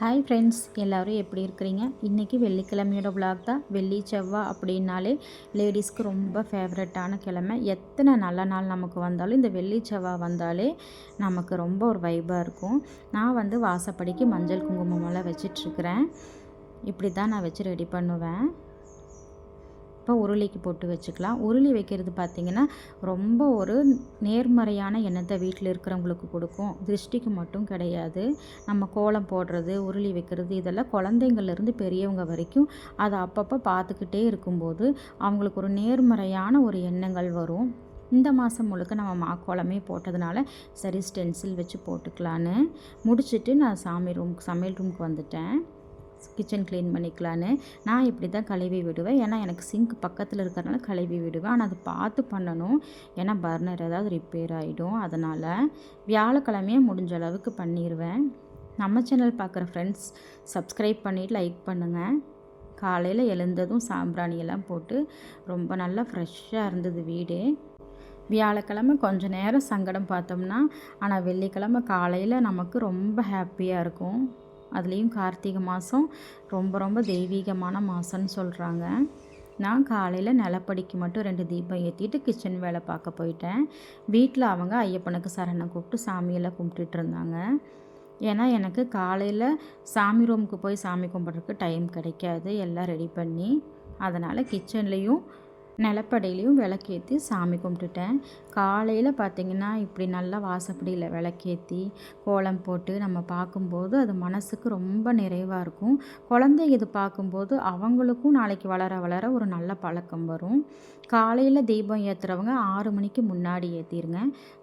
Hi friends எல்லோரும் எப்படி இருக்கிறீங்க? இன்றைக்கி வெள்ளிக்கிழமையோட vlog தான். வெள்ளி செவ்வாய் அப்படின்னாலே லேடிஸ்க்கு ரொம்ப ஃபேவரட்டான கிழமை. எத்தனை நல்ல நாள் நமக்கு வந்தாலும் இந்த வெள்ளி செவ்வாய் வந்தாலே நமக்கு ரொம்ப ஒரு வைபாக இருக்கும். நான் வந்து வாசப்படிக்கு மஞ்சள் குங்குமமெல்லாம் வச்சிட்ருக்கிறேன். இப்படி தான் நான் வச்சு ரெடி பண்ணுவேன். அப்போ உருளிக்கு போட்டு வச்சுக்கலாம். உருளி வைக்கிறது பார்த்திங்கன்னா ரொம்ப ஒரு நேர்மறையான எண்ணத்தை வீட்டில் இருக்கிறவங்களுக்கு கொடுக்கும். திருஷ்டிக்கு மட்டும் கிடையாது. நம்ம கோலம் போடுறது உருளி வைக்கிறது இதெல்லாம் குழந்தைங்கள்லேருந்து பெரியவங்க வரைக்கும் அதை அப்பப்போ பார்த்துக்கிட்டே இருக்கும்போது அவங்களுக்கு ஒரு நேர்மறையான ஒரு எண்ணங்கள் வரும். இந்த மாதம் முழுக்க நம்ம மாக்கோளமே போட்டதுனால சரி ஸ்டென்சில் வச்சு போட்டுக்கலான்னு. முடிச்சுட்டு நான் சாமி ரூம் சமையல் ரூமுக்கு வந்துட்டேன். கிச்சன் க்ளீன் பண்ணிக்கலான்னு. நான் இப்படி தான் கழுவி விடுவேன். ஏன்னா எனக்கு சிங்க் பக்கத்தில் இருக்கிறனால கழுவி விடுவேன். ஆனால் அதை பார்த்து பண்ணணும். ஏன்னா பர்னர் ஏதாவது ரிப்பேர் ஆகிடும் அதனால் வியாழக்கிழமையே முடிஞ்ச அளவுக்கு பண்ணிடுவேன் நம்ம சேனல் பார்க்குற ஃப்ரெண்ட்ஸ் சப்ஸ்கிரைப் பண்ணிவிட்டு லைக் பண்ணுங்கள் காலையில் எழுந்ததும் சாம்பிராணியெல்லாம் போட்டு ரொம்ப நல்லா ஃப்ரெஷ்ஷாக இருந்தது வீடு. வியாழக்கிழமை கொஞ்ச நேரம் சங்கடம் பார்த்தோம்னா ஆனால் வெள்ளிக்கிழமை காலையில் நமக்கு ரொம்ப ஹாப்பியாக இருக்கும். அதுலேயும் கார்த்திகை மாதம் ரொம்ப ரொம்ப தெய்வீகமான மாதம்னு சொல்கிறாங்க. நான் காலையில் நிலப்படிக்கு மட்டும் ரெண்டு தீபம் ஏற்றிட்டு கிச்சன் வேலை பார்க்க போயிட்டேன். வீட்டில் அவங்க ஐயப்பனுக்கு சரணை கூப்பிட்டு சாமியெல்லாம் கும்பிட்டுட்டு இருந்தாங்க. ஏன்னா எனக்கு காலையில் சாமி ரூமுக்கு போய் சாமி கும்பிட்றதுக்கு டைம் கிடைக்காது. எல்லாம் ரெடி பண்ணி அதனால் கிச்சன்லேயும் நிலப்படையிலையும் விளக்கேற்றி சாமி கும்பிட்டுட்டேன். காலையில் பார்த்திங்கன்னா இப்படி நல்லா வாசப்படியில் விளக்கேற்றி கோலம் போட்டு நம்ம பார்க்கும்போது அது மனசுக்கு ரொம்ப நிறைவாக இருக்கும். குழந்தை இது பார்க்கும்போது அவங்களுக்கும் நாளைக்கு வளர வளர ஒரு நல்ல பழக்கம் வரும். காலையில் தீபம் ஏற்றுறவங்க ஆறு மணிக்கு முன்னாடி ஏற்றிடுங்க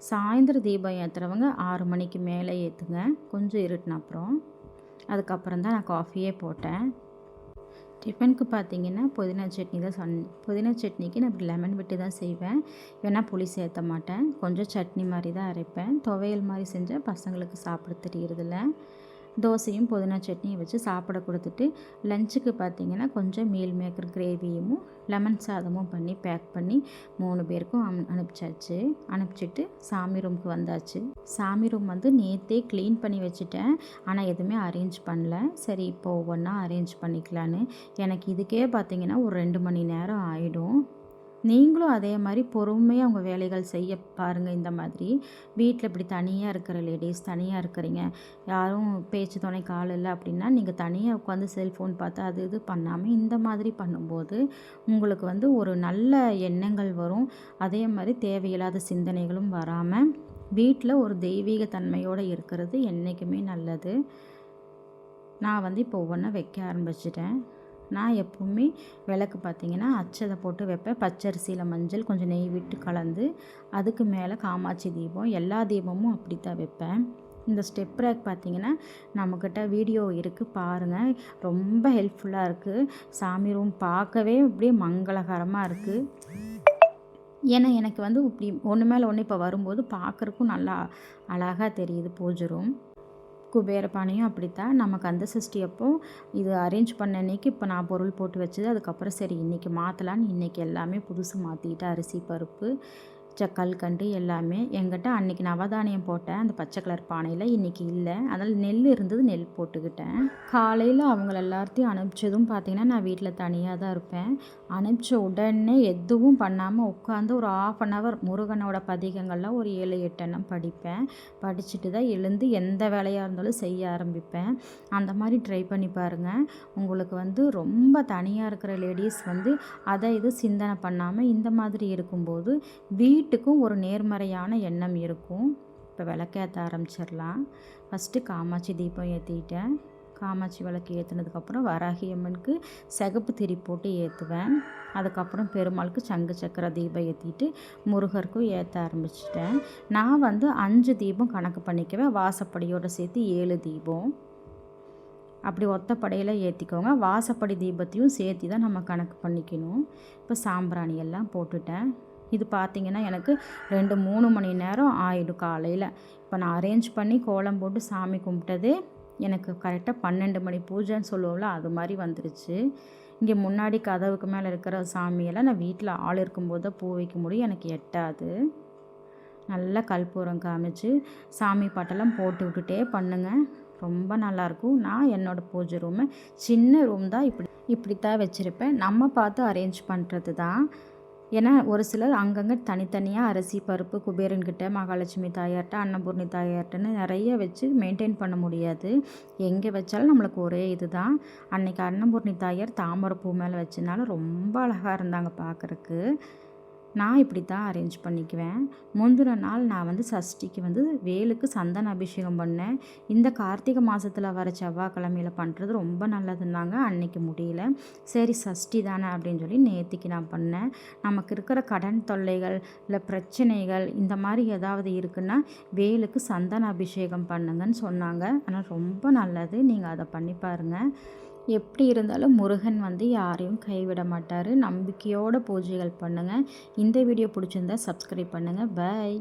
சாயந்தரம் தீபம் ஏற்றுறவங்க ஆறு மணிக்கு மேலே ஏற்றுங்க கொஞ்சம் இருட்டின அப்புறம். அதுக்கப்புறம் தான் நான் காஃபியே போட்டேன். டிஃபனுக்கு பார்த்தீங்கன்னா புதினா சட்னி தான் சன் புதினா சட்னிக்கு நான் இப்படி லெமன் விட்டு தான் செய்வேன். வேணால் புளி சேர்த்த மாட்டேன். கொஞ்சம் சட்னி மாதிரி தான் அரைப்பேன். துவையல் மாதிரி செஞ்சால் பசங்களுக்கு சாப்பிட தெரியறதில்ல. தோசையும் புதினா சட்னியும் வச்சு சாப்பிட கொடுத்துட்டு லஞ்சுக்கு பார்த்தீங்கன்னா கொஞ்சம் மீல் மேக்கர் கிரேவியும் லெமன் சாதமும் பண்ணி பேக் பண்ணி மூணு பேருக்கும் அனுப்பிச்சாச்சு. அனுப்பிச்சிட்டு சாமி ரூமுக்கு வந்தாச்சு. சாமி ரூம் வந்து நேற்றே க்ளீன் பண்ணி வச்சுட்டேன். ஆனால் எதுவுமே அரேஞ்ச் பண்ணல. சரி இப்போ ஒவ்வொன்றா அரேஞ்ச் பண்ணிக்கலான்னு. எனக்கு இதுக்கே பார்த்தீங்கன்னா ஒரு ரெண்டு மணி நேரம் ஆகிடும் நீங்களும் அதே மாதிரி பொறுமையாக உங்கள் வேலைகள் செய்ய பாருங்கள் இந்த மாதிரி. வீட்டில் இப்படி தனியாக இருக்கிற லேடிஸ் தனியாக இருக்கிறீங்க. யாரும் பேச்சு துணை கால் இல்லை அப்படின்னா நீங்கள் தனியாக உட்காந்து செல்ஃபோன் பார்த்து அது இது பண்ணாமல் இந்த மாதிரி பண்ணும்போது உங்களுக்கு வந்து ஒரு நல்ல எண்ணங்கள் வரும். அதே மாதிரி தேவையில்லாத சிந்தனைகளும் வராமல் வீட்டில் ஒரு தெய்வீக தன்மையோடு இருக்கிறது என்றைக்குமே நல்லது. நான் வந்து இப்போ ஒவ்வொன்றா வைக்க ஆரம்பிச்சிட்டேன். நான் எப்போவுமே விளக்கு பார்த்திங்கன்னா அச்சதை போட்டு வைப்பேன். பச்சரிசியில் மஞ்சள் கொஞ்சம் நெய் விட்டு கலந்து அதுக்கு மேலே காமாட்சி தீபம் எல்லா தீபமும் அப்படி தான் வைப்பேன். இந்த ஸ்டெப் ரேக் பார்த்திங்கன்னா நம்மக்கிட்ட வீடியோ இருக்குது பாருங்கள் ரொம்ப ஹெல்ப்ஃபுல்லாக இருக்குது சாமி ரூம் பார்க்கவே அப்படியே மங்களகரமாக இருக்குது ஏன்னா எனக்கு வந்து இப்படி ஒன்று மேலே ஒன்று இப்போ வரும்போது பார்க்குறக்கும் நல்லா அழகாக தெரியுது பூஜை ரூம் குபேர பானையும் அப்படித்தான். நமக்கு அந்த சிருஷ்டி அப்போ இது அரேஞ்ச் பண்ண அன்னைக்கு இப்போ நான் பொருள் போட்டு வச்சது. அதுக்கப்புறம் சரி இன்றைக்கி மாற்றலான்னு இன்றைக்கி எல்லாமே புதுசு மாற்றிக்கிட்டு அரிசி பருப்பு கண்டு எல்லாமே எங்கிட்ட அன்றைக்கி நவதானியம் போட்டேன். அந்த பச்சை கலர் பானையில் இன்றைக்கி இல்லை. அதனால் நெல் இருந்தது நெல் போட்டுக்கிட்டேன். காலையில் அவங்கள எல்லாத்தையும் அனுப்பிச்சதும் பார்த்திங்கன்னா நான் வீட்டில் தனியாக தான் இருப்பேன். அனுப்பிச்ச உடனே எதுவும் பண்ணாமல் உட்காந்து ஒரு ஆஃப் அன் ஹவர் முருகனோட பதிகங்கள்லாம் ஒரு ஏழு எட்டெண்ணம் படிப்பேன். படிச்சுட்டு தான் எழுந்து எந்த வேலையாக இருந்தாலும் செய்ய ஆரம்பிப்பேன். அந்த மாதிரி ட்ரை பண்ணி பாருங்கள் உங்களுக்கு வந்து ரொம்ப தனியாக இருக்கிற லேடிஸ் வந்து அதை இது சிந்தனை பண்ணாமல் இந்த மாதிரி இருக்கும்போது வீட் வீட்டுக்கும் ஒரு நேர்மறையான எண்ணம் இருக்கும். இப்போ விளக்கேற்ற ஆரம்பிச்சிடலாம். ஃபஸ்ட்டு காமாட்சி தீபம் ஏற்றிட்டேன் காமாட்சி விளக்கு ஏற்றுனதுக்கப்புறம் வராகி அம்மனுக்கு சிகப்பு திரி போட்டு ஏற்றுவேன் அதுக்கப்புறம் பெருமாளுக்கு சங்கு சக்கர தீபம் ஏற்றிட்டு முருகருக்கும் ஏற்ற ஆரம்பிச்சிட்டேன். நான் வந்து அஞ்சு தீபம் கணக்கு பண்ணிக்குவேன். வாசப்படியோடு சேர்த்து ஏழு தீபம். அப்படி ஒத்தப்படையில் ஏற்றிக்கோங்க வாசப்படி தீபத்தையும் சேர்த்து தான் நம்ம கணக்கு பண்ணிக்கணும். இப்போ சாம்பிராணி எல்லாம் போட்டுட்டேன். இது பார்த்திங்கன்னா எனக்கு ரெண்டு மூணு மணி நேரம் ஆயிடும் காலையில். இப்போ நான் அரேஞ்ச் பண்ணி கோலம் போட்டு சாமி கும்பிட்டதே எனக்கு கரெக்டாக பன்னெண்டு மணி பூஜைன்னு சொல்லுவோம்ல அது மாதிரி வந்துருச்சு. இங்கே முன்னாடி கதவுக்கு மேலே இருக்கிற சாமியெல்லாம் நான் வீட்டில் ஆள் இருக்கும்போது தான் பூ வைக்க முடியும் எனக்கு எட்டாது. நல்லா கற்பூரம் காமிச்சு சாமி பாட்டெல்லாம் போட்டு விட்டுட்டே பண்ணுங்கள் ரொம்ப நல்லாயிருக்கும். நான் என்னோடய பூஜை ரூமை சின்ன ரூம் தான் இப்படி இப்படி தான் வச்சுருப்பேன். நம்ம பார்த்து அரேஞ்ச் பண்ணுறது தான் ஏன்னா ஒரு சிலர் அங்கங்கே தனித்தனியாக அரிசி பருப்பு குபேரன்கிட்ட மகாலட்சுமி தாயார்கிட்ட அன்னபூர்ணி தாயார்கிட்டன்னு நிறைய வச்சு மெயின்டைன் பண்ண முடியாது. எங்கே வச்சாலும் நம்மளுக்கு ஒரே இது தான் அன்றைக்கி அன்னபூர்ணி தாயார் தாமரை பூ மேலே வச்சனால ரொம்ப அழகாக இருந்தாங்க பார்க்குறக்கு நான் இப்படி தான் அரேஞ்ச் பண்ணிக்குவேன். முந்தின நாள் நான் வந்து சஷ்டிக்கு வந்து வேலுக்கு சந்தன அபிஷேகம் பண்ணேன். இந்த கார்த்திகை மாதத்தில் வர செவ்வாய்க்கிழமையில் பண்ணுறது ரொம்ப நல்லதுன்னாங்க. அன்னைக்கு முடியல. சரி சஷ்டி தானே அப்படின்னு சொல்லி நேற்றுக்கு நான் பண்ணேன். நமக்கு இருக்கிற கடன் தொல்லைகள் இல்லை பிரச்சனைகள் இந்த மாதிரி ஏதாவது இருக்குன்னா வேலுக்கு சந்தன அபிஷேகம் பண்ணுங்கன்னு சொன்னாங்க. ஆனால் ரொம்ப நல்லது. நீங்கள் அதை பண்ணி பாருங்கள் எப்படி இருந்தாலும் முருகன் வந்து யாரையும் கைவிட மாட்டார். நம்பிக்கையோட பூஜைகள் பண்ணுங்கள் இந்த வீடியோ பிடிச்சிருந்தா சப்ஸ்கிரைப் பண்ணுங்கள் பாய்